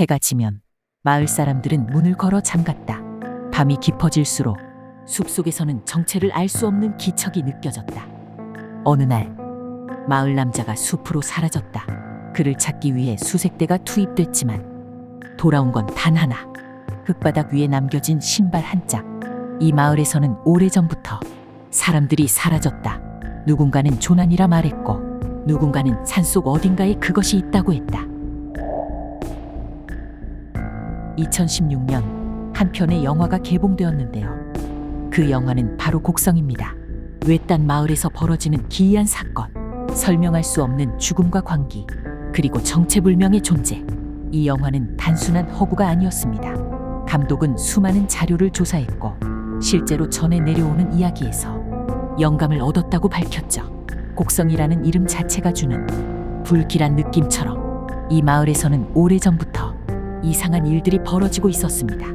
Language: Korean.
해가 지면 마을 사람들은 문을 걸어 잠갔다. 밤이 깊어질수록 숲속에서는 정체를 알 수 없는 기척이 느껴졌다. 어느 날 마을 남자가 숲으로 사라졌다. 그를 찾기 위해 수색대가 투입됐지만 돌아온 건 단 하나. 흙바닥 위에 남겨진 신발 한 짝. 이 마을에서는 오래전부터 사람들이 사라졌다. 누군가는 조난이라 말했고 누군가는 산속 어딘가에 그것이 있다고 했다. 2016년 한 편의 영화가 개봉되었는데요. 그 영화는 바로 곡성입니다. 외딴 마을에서 벌어지는 기이한 사건, 설명할 수 없는 죽음과 광기, 그리고 정체불명의 존재. 이 영화는 단순한 허구가 아니었습니다. 감독은 수많은 자료를 조사했고 실제로 전해 내려오는 이야기에서 영감을 얻었다고 밝혔죠. 곡성이라는 이름 자체가 주는 불길한 느낌처럼 이 마을에서는 오래전부터 이상한 일들이 벌어지고 있었습니다.